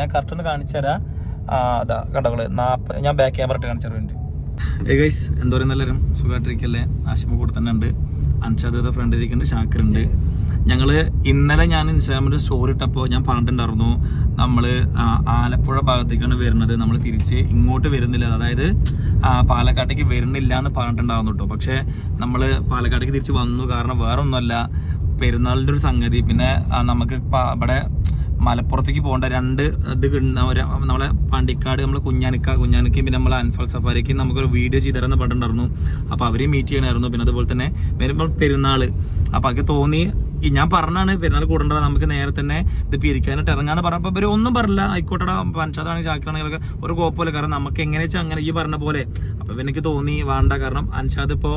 ഞാൻ കറക്റ്റ് ഒന്ന് കാണിച്ചു തരാം. അതാ കണ്ടോൾ നാപ്പ ഞാൻ ബാക്ക് ക്യാമറ ഇട്ട് കാണിച്ചു തരുന്നുണ്ട് ഏ ഗൈസ് പറയുക എല്ലാവരും സുഖമായിട്ടിരിക്കല്ലേ? ആശിമ കൂടെ തന്നെ ഉണ്ട്. അൻഷാദ് ഫ്രണ്ട് ഇരിക്കുന്നുണ്ട് ഷാക്കറുണ്ട് ഉണ്ട്. ഞങ്ങൾ ഇന്നലെ ഞാൻ ഇൻസ്റ്റാഗ്രാമിൽ സ്റ്റോറി ഇട്ടപ്പോൾ ഞാൻ പറഞ്ഞിട്ടുണ്ടായിരുന്നു നമ്മൾ ആലപ്പുഴ ഭാഗത്തേക്കാണ് വരുന്നത്. നമ്മൾ തിരിച്ച് ഇങ്ങോട്ട് വരുന്നില്ല. അതായത് പാലക്കാട്ടേക്ക് വരുന്നില്ല എന്ന് പറഞ്ഞിട്ടുണ്ടായിരുന്നു കേട്ടോ. പക്ഷേ നമ്മൾ പാലക്കാട്ടേക്ക് തിരിച്ച് വന്നു. കാരണം വേറെ ഒന്നുമല്ല പെരുന്നാളിന്റെ ഒരു സംഗതി. പിന്നെ നമുക്ക് ഇവിടെ മലപ്പുറത്തേക്ക് പോകേണ്ട രണ്ട് ഇത് നമ്മളെ പാണ്ടിക്കാട് നമ്മൾ കുഞ്ഞാനിക്ക കുഞ്ഞാനിക്കയും പിന്നെ നമ്മളെ അൻഫൽ സഫാരിക്കും നമുക്കൊരു വീഡിയോ ചെയ്ത് തരാമെന്ന് പറഞ്ഞിട്ടുണ്ടായിരുന്നു അപ്പോൾ അവരെയും മീറ്റ് ചെയ്യണമായിരുന്നു പിന്നെ അതുപോലെ തന്നെ വരുമ്പോൾ പെരുന്നാൾ അപ്പോൾ അതൊക്കെ തോന്നി ഞാൻ പറഞ്ഞാണ് പെരുന്നാൾ കൂടേണ്ടത് നമുക്ക് നേരെ തന്നെ ഇത് പിരിക്കാനായിട്ട് ഇറങ്ങാന്ന് പറഞ്ഞപ്പോൾ ഇവർ ഒന്നും പറഞ്ഞില്ല ആയിക്കോട്ടെടാ പഞ്ചായത്താണെങ്കിൽ ചാക്കിലാണെങ്കിലൊക്കെ ഒരു കുഴപ്പമില്ല കാരണം നമുക്ക് എങ്ങനെ വെച്ചാൽ അങ്ങനെ ഈ പറഞ്ഞ പോലെ. അപ്പോൾ എനിക്ക് തോന്നി വേണ്ട. കാരണം അൻഷാദ് ഇപ്പോൾ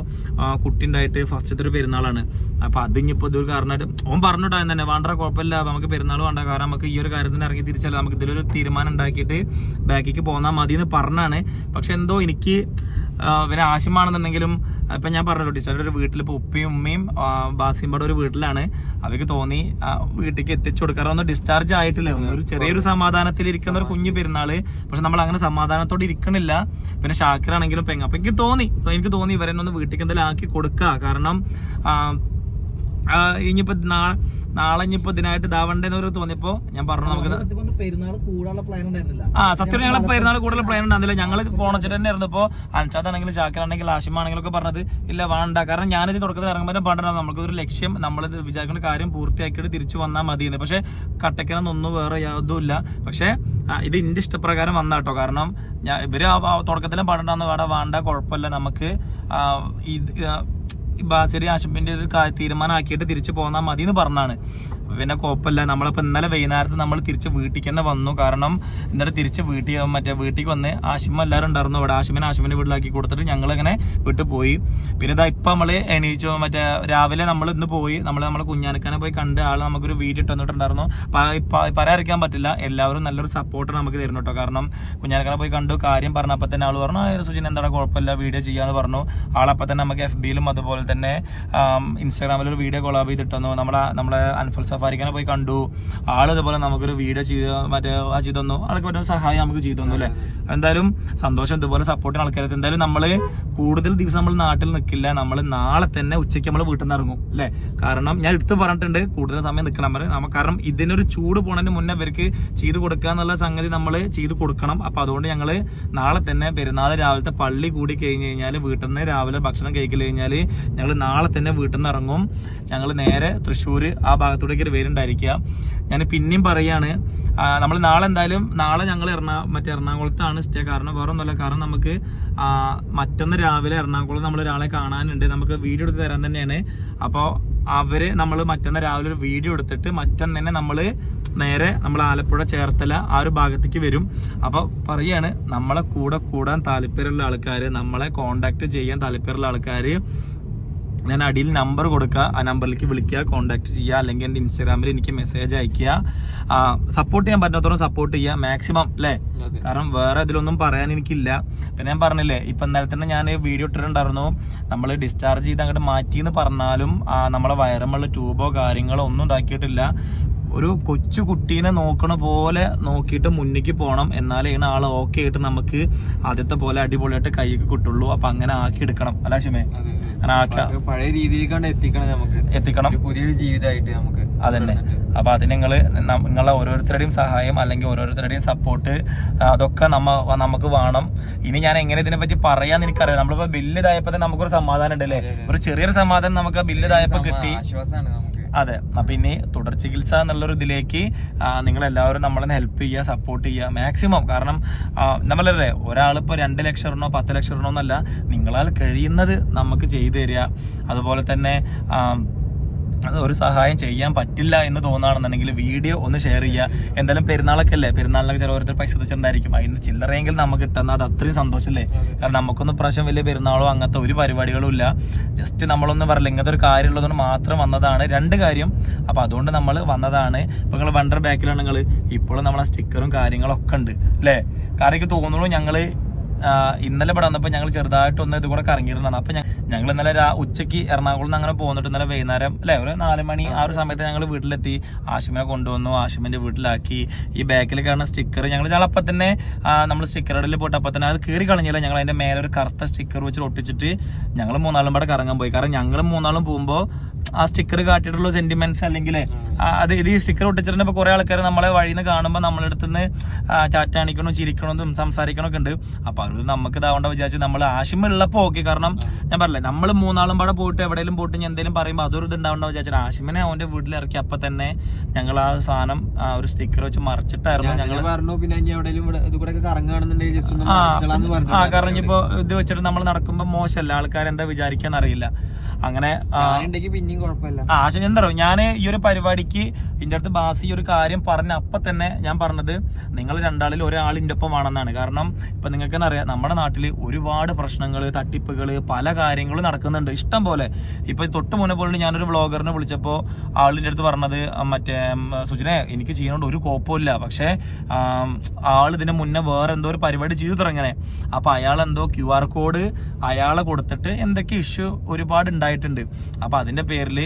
കുട്ടി ഉണ്ടായിട്ട് ഫസ്റ്റത്തെ ഒരു പെരുന്നാളാണ്. അപ്പോൾ അതിനിപ്പോൾ ഇതൊരു കാരണമായിട്ട് ഓൻ പറഞ്ഞിട്ടാ തന്നെ വേണ്ട കുഴപ്പമില്ല. നമുക്ക് പെരുന്നാൾ വേണ്ട. കാരണം നമുക്ക് ഈ ഒരു കാര്യത്തിന് ഇറങ്ങി തിരിച്ചാൽ നമുക്ക് ഇതിലൊരു തീരുമാനം ഉണ്ടാക്കിയിട്ട് ബാക്കിക്ക് പോന്നാൽ മതി എന്ന് പറഞ്ഞാണ്. പക്ഷെ എന്തോ എനിക്ക് പിന്നെ ആവശ്യമാണെന്നുണ്ടെങ്കിലും ഇപ്പം ഞാൻ പറഞ്ഞല്ലോ ടീച്ചറുടെ ഒരു വീട്ടിൽ ഇപ്പോൾ ഉപ്പയും ഉമ്മയും ആ, ബാസിയും പാടും ഒരു വീട്ടിലാണ്. അവർക്ക് തോന്നി വീട്ടിലേക്ക് എത്തിച്ചു കൊടുക്കാറൊന്നും ഡിസ്ചാർജ് ആയിട്ടില്ല. ഒരു ചെറിയൊരു സമാധാനത്തിൽ ഇരിക്കുന്ന ഒരു കുഞ്ഞു പെരുന്നാൾ. പക്ഷെ നമ്മൾ അങ്ങനെ സമാധാനത്തോടെ ഇരിക്കണില്ല. പിന്നെ ഷാക്കിറാണെങ്കിലും പെങ്ങ അപ്പൊ എനിക്ക് തോന്നി. എനിക്ക് തോന്നി ഇവരെന്നെ ഒന്ന് വീട്ടിലേക്ക് എന്തെങ്കിലും ആക്കി കൊടുക്കുക കാരണം ഇനിയിപ്പോ നാളെ നാളെ ഇനിയിപ്പോ ഇതിനായിട്ട് ഇതാവണ്ടെന്ന് ഒരു തോന്നിയപ്പോ ഞാൻ പറഞ്ഞു നമുക്ക് ആ സത്യം ഞങ്ങളെ പെരുന്നാൾ കൂടുതൽ പ്ലാൻ ഉണ്ടായിരുന്നില്ല. ഞങ്ങൾ പോണച്ചിട്ട് തന്നെ ഇരുന്നപ്പോ അൻഷാദാണെങ്കിലും ഷാക്കിറാണെങ്കിലും ആഷിമാണെങ്കിലും ഒക്കെ പറഞ്ഞത് ഇല്ല വേണ്ട. കാരണം ഞാനിത് തുടക്കത്തിൽ ഇറങ്ങുമ്പോൾ പറഞ്ഞത് നമുക്ക് ഒരു ലക്ഷ്യം നമ്മൾ വിചാരിക്കുന്ന കാര്യം പൂർത്തിയാക്കിയിട്ട് തിരിച്ചു വന്നാൽ മതി എന്ന് പക്ഷെ കട്ടയ്ക്കണമെന്നൊന്നും വേറെ യാതൊന്നുമില്ല. പക്ഷെ ഇത് എന്റെ ഇഷ്ടപ്രകാരം വന്ന കേട്ടോ കാരണം ഞാൻ ഇവർ തുടക്കത്തിലും പണ്ടാന്ന് വേണ്ട വേണ്ട കുഴപ്പമില്ല. നമുക്ക് ബാസിരി ആശപ്പിന്റെ ഒരു തീരുമാനമാക്കിയിട്ട് തിരിച്ചു പോന്നാൽ മതി എന്ന് പറഞ്ഞാണ്. പിന്നെ കുഴപ്പമില്ല. നമ്മളിപ്പോൾ ഇന്നലെ വൈകുന്നേരത്ത് നമ്മൾ തിരിച്ച് വീട്ടിലേക്ക് തന്നെ വന്നു. കാരണം ഇന്നലെ തിരിച്ച് വീട്ടിൽ മറ്റേ വീട്ടിലേക്ക് വന്ന് ആശിമ എല്ലാവരും ഉണ്ടായിരുന്നു ഇവിടെ. ആശിമിനെ ആശിമിനെ വീട്ടിലാക്കി കൊടുത്തിട്ട് ഞങ്ങളിങ്ങനെ വീട്ടിൽ പോയി. പിന്നെ ഇതാ ഇപ്പം നമ്മൾ എണീച്ചു. മറ്റേ രാവിലെ നമ്മൾ ഇന്ന് പോയി. നമ്മൾ നമ്മളെ കുഞ്ഞാനക്കാനെ പോയി കണ്ട് ആൾ നമുക്കൊരു വീഡിയോ ഇട്ട് തന്നിട്ടുണ്ടായിരുന്നു. പറയാതിരിക്കാൻ പറ്റില്ല. എല്ലാവരും നല്ലൊരു സപ്പോർട്ട് നമുക്ക് തരുന്നു കേട്ടോ കാരണം കുഞ്ഞാനക്കാനെ പോയി കണ്ടു. കാര്യം പറഞ്ഞപ്പോൾ തന്നെ ആൾ പറഞ്ഞു "ആ, സുജിൻ എന്താണ് കുഴപ്പമില്ല. വീഡിയോ ചെയ്യാന്ന് പറഞ്ഞു. ആളപ്പം തന്നെ നമുക്ക് എഫ് ബിയിലും അതുപോലെ തന്നെ ഇൻസ്റ്റാഗ്രാമിൽ ഒരു വീഡിയോ കൊളാബ് ചെയ്തിട്ടു നമ്മളെ നമ്മളെ അൻഫൽ സഫാരിക്കാനെ പോയി കണ്ടു. ആൾ ഇതുപോലെ നമുക്കൊരു വീഡിയോ ചെയ്ത് മറ്റേ ചെയ്തു തന്നു. ആൾക്ക് പറ്റുന്ന സഹായം നമുക്ക് ചെയ്തു തന്നു അല്ലേ? എന്തായാലും സന്തോഷം ഇതുപോലെ സപ്പോർട്ടിന് ആൾക്കാരെ എന്തായാലും നമ്മൾ കൂടുതൽ ദിവസം നമ്മൾ നാട്ടിൽ നിൽക്കില്ല നമ്മൾ നാളെ തന്നെ ഉച്ചയ്ക്ക് നമ്മൾ വീട്ടിൽ നിന്ന് ഇറങ്ങും അല്ലേ? കാരണം ഞാൻ എടുത്ത് പറഞ്ഞിട്ടുണ്ട്. കൂടുതൽ സമയം നിൽക്കണം പറയും നമ്മ കാരണം ഇതിനൊരു ചൂട് പോണതിന് മുന്നേ ഇവർക്ക് ചെയ്ത് കൊടുക്കുക എന്നുള്ള സംഗതി നമ്മൾ ചെയ്തു കൊടുക്കണം. അപ്പൊ അതുകൊണ്ട് ഞങ്ങൾ നാളെ തന്നെ പെരുന്നാൾ രാവിലത്തെ പള്ളി കൂടി കഴിഞ്ഞ് കഴിഞ്ഞാൽ വീട്ടിൽ നിന്ന് രാവിലെ ഭക്ഷണം കഴിക്കൽ കഴിഞ്ഞാൽ ഞങ്ങൾ നാളെ തന്നെ വീട്ടിൽ നിന്ന് ഇറങ്ങും. ഞങ്ങൾ നേരെ തൃശ്ശൂർ ആ ഭാഗത്തൂടേക്ക് ഒരു വരുന്നുണ്ടായിരിക്കുക ഞാൻ പിന്നെയും പറയാണ് നമ്മൾ നാളെ എന്തായാലും നാളെ ഞങ്ങൾ എറണാ മറ്റേ എറണാകുളത്താണ് സ്റ്റേ. കാരണം വേറെ ഒന്നുമല്ല കാരണം നമുക്ക് മറ്റൊന്ന് രാവിലെ എറണാകുളം നമ്മൾ ഒരാളെ കാണാനുണ്ട്. നമുക്ക് വീഡിയോ എടുത്ത് തരാൻ തന്നെയാണ്. അപ്പോൾ അവർ നമ്മൾ മറ്റന്ന് രാവിലെ ഒരു വീഡിയോ എടുത്തിട്ട് മറ്റന്ന് തന്നെ നമ്മൾ നേരെ നമ്മൾ ആലപ്പുഴ ചേർത്തല ആ ഒരു ഭാഗത്തേക്ക് വരും. അപ്പോൾ പറയാണ് നമ്മളെ കൂടെ കൂടാൻ താല്പര്യമുള്ള ആൾക്കാർ നമ്മളെ കോണ്ടാക്ട് ചെയ്യാൻ താല്പര്യമുള്ള ആൾക്കാർ ഞാൻ അടിയിൽ നമ്പർ കൊടുക്കുക ആ നമ്പറിലേക്ക് വിളിക്കുക കോൺടാക്ട് ചെയ്യുക അല്ലെങ്കിൽ എന്റെ ഇൻസ്റ്റാഗ്രാമിൽ എനിക്ക് മെസ്സേജ് അയക്കുക. സപ്പോർട്ട് ചെയ്യാൻ പറ്റാത്തവരും സപ്പോർട്ട് ചെയ്യുക മാക്സിമം അല്ലേ കാരണം വേറെ ഇതിലൊന്നും പറയാൻ എനിക്കില്ല. പിന്നെ ഞാൻ പറഞ്ഞില്ലേ ഇപ്പൊ ഇന്നലെ തന്നെ ഞാൻ വീഡിയോ ഇട്ടിട്ടുണ്ടായിരുന്നു. നമ്മൾ ഡിസ്ചാർജ് ചെയ്ത് അങ്ങോട്ട് മാറ്റി എന്ന് പറഞ്ഞാലും നമ്മളെ വയറമുള്ള ട്യൂബോ കാര്യങ്ങളോ ഒന്നും ഇതാക്കിയിട്ടില്ല. ഒരു കൊച്ചു കുട്ടീനെ നോക്കണ പോലെ നോക്കിയിട്ട് മുന്നിക്ക് പോകണം എന്നാലാണ് ആൾ ഓക്കെ ആയിട്ട് നമുക്ക് ആദ്യത്തെ പോലെ അടിപൊളിയായിട്ട് കൈക്ക് കിട്ടുള്ളൂ. അപ്പൊ അങ്ങനെ ആക്കി എടുക്കണം. അല്ല ഷിമേ? അങ്ങനെ ആക്കാം. പഴയ രീതിയിലേക്കാണ് എത്തിക്കണം നമുക്ക്. എത്തിക്കണം. പുതിയൊരു ജീവിതമായിട്ട് നമുക്ക് അതന്നെ. അപ്പൊ അത് നിങ്ങൾ നിങ്ങളെ ഓരോരുത്തരുടെയും സഹായം അല്ലെങ്കിൽ ഓരോരുത്തരുടെയും സപ്പോർട്ട് അതൊക്കെ നമ്മ നമുക്ക് വേണം. ഇനി ഞാൻ എങ്ങനെ ഇതിനെ പറ്റി പറയാന്ന് എനിക്കറിയാം നമ്മളിപ്പോ ബില്ല് ഇതായപ്പോ നമുക്കൊരു സമാധാനം ഉണ്ടല്ലേ? ഒരു ചെറിയൊരു സമാധാനം നമുക്ക് ബില്ല് ഇതായപ്പോ കിട്ടി. ആശ്വാസമാണ് അതെ. അപ്പൊ ഇനി തുടർ ചികിത്സ എന്നുള്ളൊരു ഇതിലേക്ക് നിങ്ങൾ എല്ലാവരും നമ്മളെ ഹെൽപ്പ് ചെയ്യുക സപ്പോർട്ട് ചെയ്യുക മാക്സിമം കാരണം നമ്മളല്ലേ ഒരാളിപ്പോ രണ്ട് ലക്ഷം ഇടണോ പത്ത് ലക്ഷം ഇടണോ എന്നല്ല നിങ്ങളാൽ കഴിയുന്നത് നമുക്ക് ചെയ്തു തരിക. അതുപോലെ തന്നെ ഒരു സഹായം ചെയ്യാൻ പറ്റില്ല എന്ന് തോന്നുകയാണെന്നുണ്ടെങ്കിൽ വീഡിയോ ഒന്ന് ഷെയർ ചെയ്യുക. എന്തായാലും പെരുന്നാളൊക്കെ അല്ലേ? പെരുന്നാളിനൊക്കെ ചില ഓരോരുത്തർ പൈസ വെച്ചിട്ടുണ്ടായിരിക്കും. അതിന് ചില്ലറയെങ്കിൽ നമുക്ക് കിട്ടുന്ന അത് അത്രയും സന്തോഷമല്ലേ? കാരണം നമുക്കൊന്നും പ്രാവശ്യം വലിയ പെരുന്നാളോ അങ്ങനത്തെ ഒരു പരിപാടികളും ഇല്ല. ജസ്റ്റ് നമ്മളൊന്നും പറയില്ല ഇങ്ങനത്തെ ഒരു കാര്യമുള്ളതുകൊണ്ട് മാത്രം വന്നതാണ്. രണ്ട് കാര്യം. അപ്പോൾ അതുകൊണ്ട് നമ്മൾ വന്നതാണ്. ഇപ്പോൾ നിങ്ങൾ വണ്ടർ ബാക്കിലാണ് നിങ്ങൾ ഇപ്പോഴും നമ്മളെ സ്റ്റിക്കറും കാര്യങ്ങളൊക്കെ ഉണ്ട്. അല്ലേ? കാരണം എനിക്ക് തോന്നുന്നു ഞങ്ങൾ ആ, ഇന്നലെ ഇവിടെ വന്നപ്പോൾ ഞങ്ങൾ ചെറുതായിട്ട് ഒന്ന് ഇത് കൂടെ കറങ്ങിയിട്ടുണ്ടായിരുന്നു അപ്പോൾ ഞങ്ങൾ ഇന്നലെ ഉച്ചയ്ക്ക് എറണാകുളം അങ്ങനെ പോന്നിട്ട് ഇന്നലെ വൈകുന്നേരം അല്ലേ ഒരു നാല് മണി ആ ഒരു സമയത്ത് ഞങ്ങൾ വീട്ടിലെത്തി. ആഷിമിനെ കൊണ്ടുവന്നു ആഷിമിന്റെ വീട്ടിലാക്കി. ഈ ബാക്കിൽ കാണുന്ന സ്റ്റിക്കർ ഞങ്ങൾ ഞങ്ങൾ അപ്പം തന്നെ നമ്മൾ സ്റ്റിക്കർ ഇടയിൽ പോയിട്ട് അപ്പം തന്നെ അത് കീറി കളഞ്ഞില്ല. ഞങ്ങൾ അതിന്റെ മേലെ ഒരു കറുത്ത സ്റ്റിക്കർ വെച്ചിട്ട് ഒട്ടിച്ചിട്ട് ഞങ്ങൾ മൂന്നാളും പാടെ കറങ്ങാൻ പോയി. കാരണം ഞങ്ങൾ മൂന്നാളും പോകുമ്പോൾ ആ സ്റ്റിക്കർ കാട്ടിയിട്ടുള്ള സെന്റിമെന്റ്സ് അല്ലെങ്കിൽ അത് ഇത് ഈ സ്റ്റിക്കർ ഒട്ടിച്ചിട്ട് കുറെ ആൾക്കാർ നമ്മളെ വഴിയിൽ നിന്ന് കാണുമ്പോൾ നമ്മളെടുത്ത് നിന്ന് ചാറ്റാണിക്കണോ ചിരിക്കണമെന്നും സംസാരിക്കണമൊക്കെ ഉണ്ട്. അപ്പൊ അത് നമുക്ക് ഇതാവണ്ട വിചാരിച്ച് നമ്മൾ ആശിമ ഉള്ളപ്പോ ഓക്കെ കാരണം ഞാൻ പറഞ്ഞില്ലേ നമ്മൾ മൂന്നാളും പാടെ പോയിട്ട് എവിടെയെങ്കിലും പോയിട്ട് ഞാൻ എന്തെങ്കിലും പറയുമ്പോൾ അതൊരു ഇത് ഉണ്ടാവണ്ട വിചാരിച്ചിട്ട് ആശിമിനെ അവന്റെ വീട്ടിൽ ഇറക്കി അപ്പൊ തന്നെ ഞങ്ങൾ ആ സാധനം ആ ഒരു സ്റ്റിക്കർ വെച്ച് മറിച്ചിട്ടായിരുന്നു ഞങ്ങൾ പറഞ്ഞു പിന്നെ എവിടെയും ആ കാരണം ഇപ്പൊ ഇത് വെച്ചിട്ട് നമ്മൾ നടക്കുമ്പോൾ മോശമല്ല? ആൾക്കാർ എന്താ വിചാരിക്കാന്ന് അറിയില്ല. അങ്ങനെ ആശം പിന്നെയും കുഴപ്പമില്ല. ആ പക്ഷെ എന്താ പറയുക ഞാൻ ഈ ഒരു പരിപാടിക്ക് എന്റെ അടുത്ത് ബാസി ഈ ഒരു കാര്യം പറഞ്ഞ അപ്പം തന്നെ ഞാൻ പറഞ്ഞത് നിങ്ങൾ രണ്ടാളിൽ ഒരാൾ ഒപ്പം വേണമെന്നാണ്. കാരണം ഇപ്പം നിങ്ങൾക്ക് അറിയാം നമ്മുടെ നാട്ടിൽ ഒരുപാട് പ്രശ്നങ്ങൾ തട്ടിപ്പുകൾ പല കാര്യങ്ങളും നടക്കുന്നുണ്ട്. ഇഷ്ടം പോലെ. ഇപ്പം തൊട്ട് മുന്നേ പോലെ ഞാനൊരു വ്ളോഗറിനെ വിളിച്ചപ്പോൾ ആളിന്റെ അടുത്ത് പറഞ്ഞത് മറ്റേ സുജിനെ എനിക്ക് ചെയ്യുന്നതുകൊണ്ട് ഒരു കുഴപ്പമില്ല പക്ഷേ ആൾ ഇതിന് മുന്നേ വേറെ എന്തോ ഒരു പരിപാടി ചെയ്തു തുടങ്ങനെ അപ്പോൾ അയാൾ എന്തോ ക്യു ആർ കോഡ് അയാളെ കൊടുത്തിട്ട് എന്തൊക്കെ ഇഷ്യൂ ഒരുപാട് ഉണ്ടായിട്ടുണ്ട്. അപ്പോൾ അതിന്റെ പേരിൽ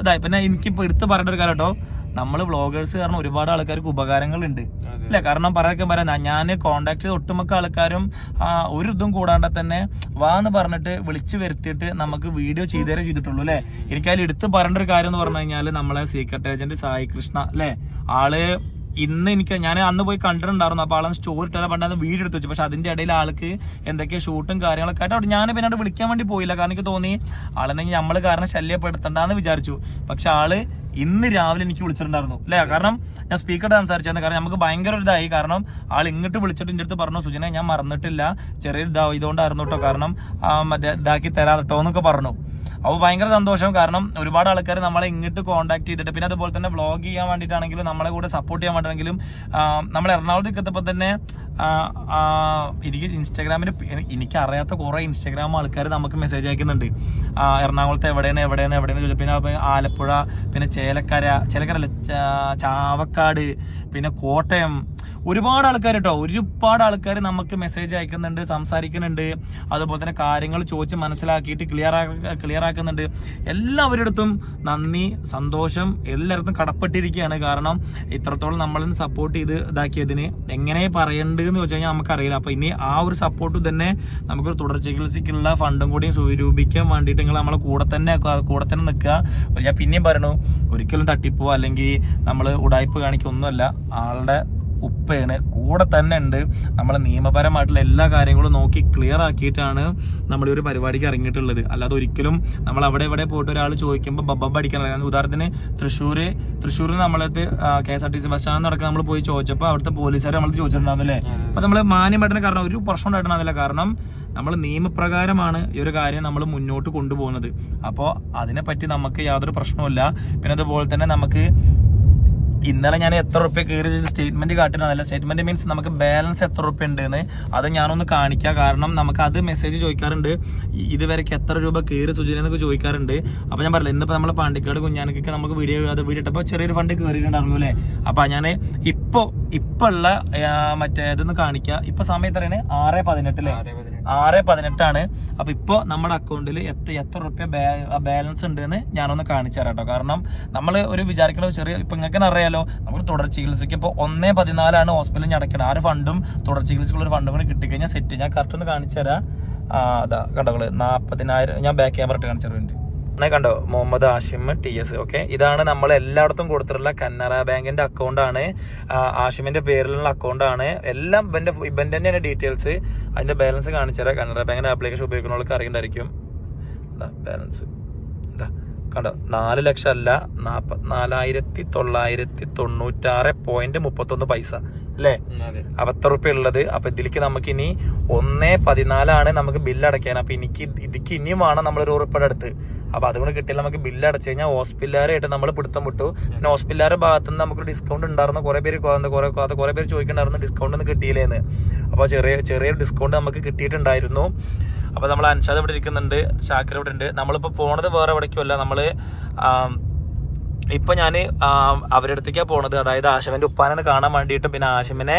ഇതായി പിന്നെ എനിക്കിപ്പോൾ എടുത്ത് പറയേണ്ട ഒരു കാര്യം കേട്ടോ നമ്മൾ വ്ളോഗേഴ്സ് കാരണം ഒരുപാട് ആൾക്കാർക്ക് ഉപകാരങ്ങളുണ്ട്. ഉണ്ട് അല്ലേ കാരണം പറയാൻ പറയാ ഞാൻ കോണ്ടാക്ട് ചെയ്ത ഒട്ടുമിക്ക ആൾക്കാരും ആ, ഒരു ഇതും കൂടാണ്ട് തന്നെ വാന്ന് പറഞ്ഞിട്ട് വിളിച്ചു വരുത്തിയിട്ട് നമുക്ക് വീഡിയോ ചെയ്തേരെ ചെയ്തിട്ടുള്ളൂ അല്ലേ? എനിക്കതിൽ എടുത്ത് പറയേണ്ട ഒരു കാര്യം എന്ന് പറഞ്ഞു കഴിഞ്ഞാൽ നമ്മളെ സീക്രട്ട് ഏജന്റ് സായി കൃഷ്ണ അല്ലേ? ആൾ ഇന്ന് എനിക്ക് ഞാൻ അന്ന് പോയി കണ്ടിട്ടുണ്ടായിരുന്നു. അപ്പോൾ ആളെ സ്റ്റോറി ഇട്ടാൽ പണ്ടാന്ന് വീട് എടുത്ത് വെച്ചു. പക്ഷെ അതിന്റെ ഇടയിൽ ആൾക്ക് എന്തൊക്കെയോ ഷൂട്ടും കാര്യങ്ങളൊക്കെ ആയിട്ട് ഞാൻ പിന്നെ വിളിക്കാൻ വേണ്ടി പോയില്ല. കാരണം എനിക്ക് തോന്നി ആളെന്നെ നമ്മൾ കാരണം ശല്യപ്പെടുത്തണ്ടെന്ന് വിചാരിച്ചു. പക്ഷെ ആൾ ഇന്ന് രാവിലെ എനിക്ക് വിളിച്ചിട്ടുണ്ടായിരുന്നു. അല്ലേ? കാരണം ഞാൻ സ്പീക്കർ സംസാരിച്ചായിരുന്നു. കാരണം നമുക്ക് ഭയങ്കര ഒരു ഇതായി. കാരണം ആൾ ഇങ്ങോട്ട് വിളിച്ചിട്ട് എന്റെ അടുത്ത് പറഞ്ഞു സുജന ഞാൻ മറന്നിട്ടില്ല. ചെറിയൊരു ഇതാ ഇതുകൊണ്ടായിരുന്നു കേട്ടോ കാരണം മറ്റേ ഇതാക്കി തരാം കേട്ടോ എന്നൊക്കെ പറഞ്ഞു. അപ്പോൾ ഭയങ്കര സന്തോഷം. കാരണം ഒരുപാട് ആൾക്കാർ നമ്മളെ ഇങ്ങോട്ട് കോൺടാക്ട് ചെയ്തിട്ട് പിന്നെ അതുപോലെ തന്നെ വ്ളോഗ് ചെയ്യാൻ വേണ്ടിയിട്ടാണെങ്കിലും നമ്മളെ കൂടെ സപ്പോർട്ട് ചെയ്യാൻ വേണ്ടിയിട്ടാണെങ്കിലും നമ്മൾ എറണാകുളത്തേക്ക് എത്തപ്പോൾ തന്നെ എനിക്ക് ഇൻസ്റ്റാഗ്രാമിൽ എനിക്ക് അറിയാത്ത കുറേ ഇൻസ്റ്റാഗ്രാം ആൾക്കാർ നമുക്ക് മെസ്സേജ് അയക്കുന്നുണ്ട്. എറണാകുളത്ത് എവിടെയാണ് എവിടെയാണ് എവിടെയാണ് ചോദിച്ചു. പിന്നെ ആലപ്പുഴ പിന്നെ ചേലക്കര ചേലക്കര ചാവക്കാട് പിന്നെ കോട്ടയം ഒരുപാട് ആൾക്കാർ കേട്ടോ ഒരുപാട് ആൾക്കാർ നമുക്ക് മെസ്സേജ് അയക്കുന്നുണ്ട് സംസാരിക്കുന്നുണ്ട്. അതുപോലെ തന്നെ കാര്യങ്ങൾ ചോദിച്ച് മനസ്സിലാക്കിയിട്ട് ക്ലിയർ ക്ലിയർ ആക്കുന്നുണ്ട്. എല്ലാവരുടെ അടുത്തും നന്ദി സന്തോഷം എല്ലായിടത്തും കടപ്പെട്ടിരിക്കുകയാണ്. കാരണം ഇത്രത്തോളം നമ്മളെ സപ്പോർട്ട് ചെയ്ത് ഇതാക്കിയതിന് എങ്ങനെ പറയേണ്ടതെന്ന് ചോദിച്ചു കഴിഞ്ഞാൽ നമുക്കറിയില്ല. അപ്പോൾ ഇനി ആ ഒരു സപ്പോർട്ട് തന്നെ നമുക്കൊരു തുടർ ചികിത്സയ്ക്കുള്ള ഫണ്ടും കൂടി സ്വരൂപിക്കാൻ വേണ്ടിയിട്ട് നിങ്ങൾ നമ്മളെ കൂടെ തന്നെ കൂടെ തന്നെ നിൽക്കുക. ഞാൻ പിന്നെയും പറയണു ഒരിക്കലും തട്ടിപ്പോ അല്ലെങ്കിൽ നമ്മൾ ഉടായ്പ കാണിക്കൊന്നുമല്ല ആളുടെ ഉപ്പയാണ്. കൂടെ തന്നെ ഉണ്ട്. നമ്മൾ നിയമപരമായിട്ടുള്ള എല്ലാ കാര്യങ്ങളും നോക്കി ക്ലിയർ ആക്കിയിട്ടാണ് നമ്മൾ ഒരു പരിപാടിക്ക് ഇറങ്ങിയിട്ടുള്ളത്. അല്ലാതെ ഒരിക്കലും നമ്മൾ അവിടെ ഇവിടെ പോയിട്ട് ഒരാൾ ചോദിക്കുമ്പോൾ ബബ്ബ അടിക്കാൻ ഉദാഹരണത്തിന് തൃശ്ശൂർ തൃശ്ശൂരിൽ നമ്മളത് K S R T C bus stand നടക്കാൻ നമ്മൾ പോയി ചോദിച്ചപ്പോൾ അവിടുത്തെ പോലീസുകാർ നമ്മൾ ചോദിച്ചിട്ടുണ്ടാവുന്നല്ലേ അപ്പൊ നമ്മൾ മാന്യമായിട്ടുള്ള കാരണം ഒരു പ്രശ്നം ഉണ്ടായിട്ടുണ്ടാവില്ല കാരണം നമ്മൾ നിയമപ്രകാരമാണ് ഈ ഒരു കാര്യം നമ്മൾ മുന്നോട്ട് കൊണ്ടുപോകുന്നത്. അപ്പോൾ അതിനെപ്പറ്റി നമുക്ക് യാതൊരു പ്രശ്നവുമില്ല. പിന്നെ അതുപോലെ തന്നെ നമുക്ക് ഇന്നലെ ഞാൻ എത്ര റുപ്യ കയറി സ്റ്റേറ്റ്മെന്റ് കാട്ടിരുന്നതല്ല സ്റ്റേറ്റ്മെന്റ് മീൻസ് നമുക്ക് ബാലൻസ് എത്ര റുപ്യ ഉണ്ട് എന്ന് അത് ഞാനൊന്ന് കാണിക്കാം. കാരണം നമുക്ക് അത് മെസ്സേജ് ചോദിക്കാറുണ്ട്. ഇതുവരെക്ക് എത്ര രൂപ കയറി സുജന എന്നൊക്കെ ചോദിക്കാറുണ്ട്. അപ്പോൾ ഞാൻ പറഞ്ഞില്ല ഇന്നിപ്പോ നമ്മൾ പാണ്ടിക്കാട് കുഞ്ഞാനക്കൊക്കെ നമുക്ക് വീഡിയോ അത് വീടിട്ടപ്പോൾ ചെറിയൊരു ഫണ്ട് കയറിയിട്ടുണ്ടായിരുന്നു അല്ലേ? അപ്പോൾ ഞാൻ ഇപ്പോ ഇപ്പൊ ഉള്ള മറ്റേ ഇതൊന്ന് കാണിക്കാം. ഇപ്പൊ സമയം എത്രയാണ്? ആറ് പതിനെട്ട്. ആറ് പതിനെട്ടാണ്. അപ്പോൾ ഇപ്പൊ നമ്മുടെ അക്കൗണ്ടിൽ എത്ര എത്ര റുപ്യ ബാലൻസ് ഉണ്ട് എന്ന് ഞാനൊന്ന് കാണിച്ചു തരാം കേട്ടോ കാരണം നമ്മൾ ഒരു വിചാരിക്കുന്ന ചെറിയ ഇപ്പൊ നിങ്ങൾക്ക് അറിയാലോ നമ്മൾ തുടർ ചികിത്സയ്ക്ക് ഇപ്പോൾ ഒന്നേ പതിനാലാണ് ഹോസ്പിറ്റലിൽ അടയ്ക്കണം ആ ഒരു ഫണ്ടും തുടർ ചികിത്സയ്ക്കുള്ള ഒരു ഫണ്ടും കൂടി കിട്ടിക്കഴിഞ്ഞാൽ സെറ്റ് ഞാൻ കറക്റ്റ് ഒന്ന് കാണിച്ചു തരാം. അതാ കണ്ടോൾ നാൽപ്പതിനായിരം ഞാൻ ബാക്ക് ക്യാമറ ഇട്ട് കാണിച്ചു തരുന്നുണ്ട് എന്നെ കണ്ടോ? Muhammad Ashim T S okay ഇതാണ് നമ്മൾ എല്ലായിടത്തും കൊടുത്തിട്ടുള്ള കന്നറ ബാങ്കിന്റെ അക്കൗണ്ടാണ് ആണ്. ആഷിമിന്റെ പേരിലുള്ള അക്കൗണ്ട് ആണ്. എല്ലാം ഇവന്റെ ഇവന്റെ തന്നെയാണ് ഡീറ്റെയിൽസ് അതിന്റെ ബാലൻസ് കാണിച്ചു തരാം കന്നറ ബാങ്കിന്റെ ആപ്ലിക്കേഷൻ ഉപയോഗിക്കുന്നവർക്ക് അറിയണ്ടായിരിക്കും ബാലൻസ് ഇതാ കണ്ടോ? നാല് ലക്ഷം അല്ല നാൽപ്പത്തിനാലായിരത്തി തൊള്ളായിരത്തി തൊണ്ണൂറ്റാറ് പോയിന്റ് മുപ്പത്തൊന്ന് പൈസ അല്ലേ? എത്ര റുപ്യ ഉള്ളത്? അപ്പൊ ഇതിലേക്ക് നമുക്ക് ഇനി ഒന്നേ പതിനാലാണ് നമുക്ക് ബില്ല് അടയ്ക്കാൻ. അപ്പൊ എനിക്ക് ഇത് ഇതിക്ക് ഇനിയും വേണം നമ്മൾ ഒരു ഉറുപ്പിയുടെ അടുത്ത്. അപ്പൊ അതുകൊണ്ട് കിട്ടിയാൽ നമുക്ക് ബില്ല് അടച്ചു കഴിഞ്ഞാൽ ഹോസ്പിറ്റലുകാരായിട്ട് നമ്മൾ പിടുത്തം വിട്ടു. പിന്നെ ഹോസ്പിറ്റലുകാരുടെ ഭാഗത്തു നിന്ന് നമുക്ക് ഡിസ്കൗണ്ട് ഉണ്ടായിരുന്നു. കുറെ പേര് കുറെ കുറെ പേര് ചോദിക്കണ്ടായിരുന്നു ഡിസ്കൗണ്ട് ഒന്നും കിട്ടിയില്ലേന്ന്. അപ്പൊ ചെറിയ ചെറിയൊരു ഡിസ്കൗണ്ട് നമുക്ക് കിട്ടിയിട്ടുണ്ടായിരുന്നു. അപ്പൊ നമ്മൾ അൻഷാദ് ഇവിടെ ഇരിക്കുന്നുണ്ട് ഷാക്കിർ ഇവിടെ ഉണ്ട്. നമ്മളിപ്പോ പോണത് വേറെ എവിടേക്കുമല്ല നമ്മൾ ആം, ഇപ്പൊ ഞാൻ അവരുടെ അടുത്തേക്കാ പോണത്. അതായത് ആശമന്റെ ഉപ്പാനെ കാണാൻ വേണ്ടിയിട്ടും പിന്നെ ആശുവിനെ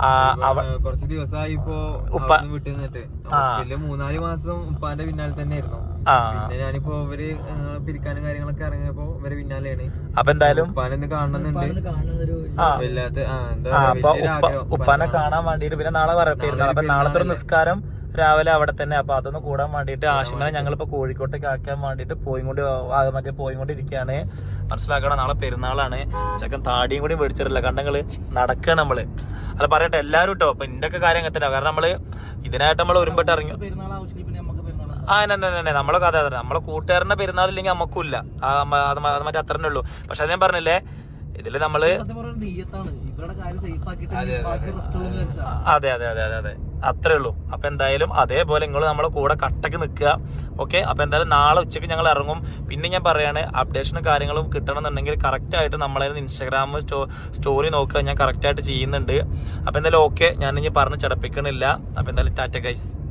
ആ, അവ- ഏഹ് കുറച്ച് ദിവസമായി ഇപ്പൊ ഉപ്പ- വിട്ടു നിന്നിട്ട്. ഹോസ്പിറ്റലിൽ മൂന്നാൽ മാസം ഉപ്പാന്റെ പിന്നാലെ തന്നെ ആയിരുന്നു ആ. പിന്നെ ഞാനിപ്പോ ഇവർ ഏഹ് പിരിക്കാനും കാര്യങ്ങളൊക്കെ ഇറങ്ങിയപ്പോ ഇവരെ പിന്നാലെയാണ്. അപ്പൊ എന്തായാലും ഉപ്പാനെ ഒന്ന് കാണണമെന്നുണ്ട്. ഉപ്പാനെ കാണാൻ വേണ്ടിട്ട് പിന്നെ നാളെ വരപ്പിരുന്നു അപ്പൊ നാളത്തെ ഒരു നിസ്കാരം രാവിലെ അവിടെ തന്നെ. അപ്പൊ അതൊന്ന് കൂടാൻ വേണ്ടിയിട്ട് ആശുമനെ ഞങ്ങളിപ്പോ കോഴിക്കോട്ടേക്ക് ആക്കാൻ വേണ്ടിയിട്ട് പോയി കൊണ്ട് ആ, മറ്റേ പോയി കൊണ്ടിരിക്കുകയാണ് മനസ്സിലാക്കണം നാളെ പെരുന്നാളാണ്. ചെക്കൻ താടിയും കൂടി മേടിച്ചിട്ടില്ല. കണ്ടങ്ങൾ നടക്കുക നമ്മൾ. അല്ല പറയട്ടെ എല്ലാവരും കേട്ടോ അപ്പൊ ഇന്റെ ഒക്കെ കാര്യം അങ്ങനെ കാരണം നമ്മൾ ഇതിനായിട്ട് നമ്മൾ ഒരുമ്പെട്ട് ഇറങ്ങി ആ തന്നെ തന്നെ നമ്മളെ കഥ അതെ നമ്മളെ കൂട്ടുകാരന്റെ പെരുന്നാളില്ലെങ്കിൽ നമുക്കില്ല നമുക്കും ഇല്ല അത് മ- അത് മറ്റേ അത്രേ ഉള്ളൂ. പക്ഷെ അത് ഞാൻ പറഞ്ഞില്ലേ ഇതിൽ നമ്മൾ അതെ അതെ അതെ അതെ അതെ. അത്രേ ഉള്ളൂ അപ്പൊ എന്തായാലും അതേപോലെ നിങ്ങൾ നമ്മളെ കൂടെ കട്ടക്ക് നിൽക്കുക ഓക്കെ? അപ്പൊ എന്തായാലും നാളെ ഉച്ചയ്ക്ക് ഞങ്ങൾ ഇറങ്ങും. പിന്നെ ഞാൻ പറയാണ് അപ്ഡേഷനും കാര്യങ്ങളും കിട്ടണമെന്നുണ്ടെങ്കിൽ കറക്റ്റ് ആയിട്ട് നമ്മളെ ഇൻസ്റ്റാഗ്രാം സ്റ്റോ സ്റ്റോറി നോക്കുക. ഞാൻ കറക്റ്റ് ആയിട്ട് ചെയ്യുന്നുണ്ട്. അപ്പൊ എന്തായാലും ഓക്കെ. ഞാൻ ഇനി പറഞ്ഞ് ചടപ്പിക്കണില്ല. അപ്പൊ എന്തായാലും ടാറ്റ ഗൈസ്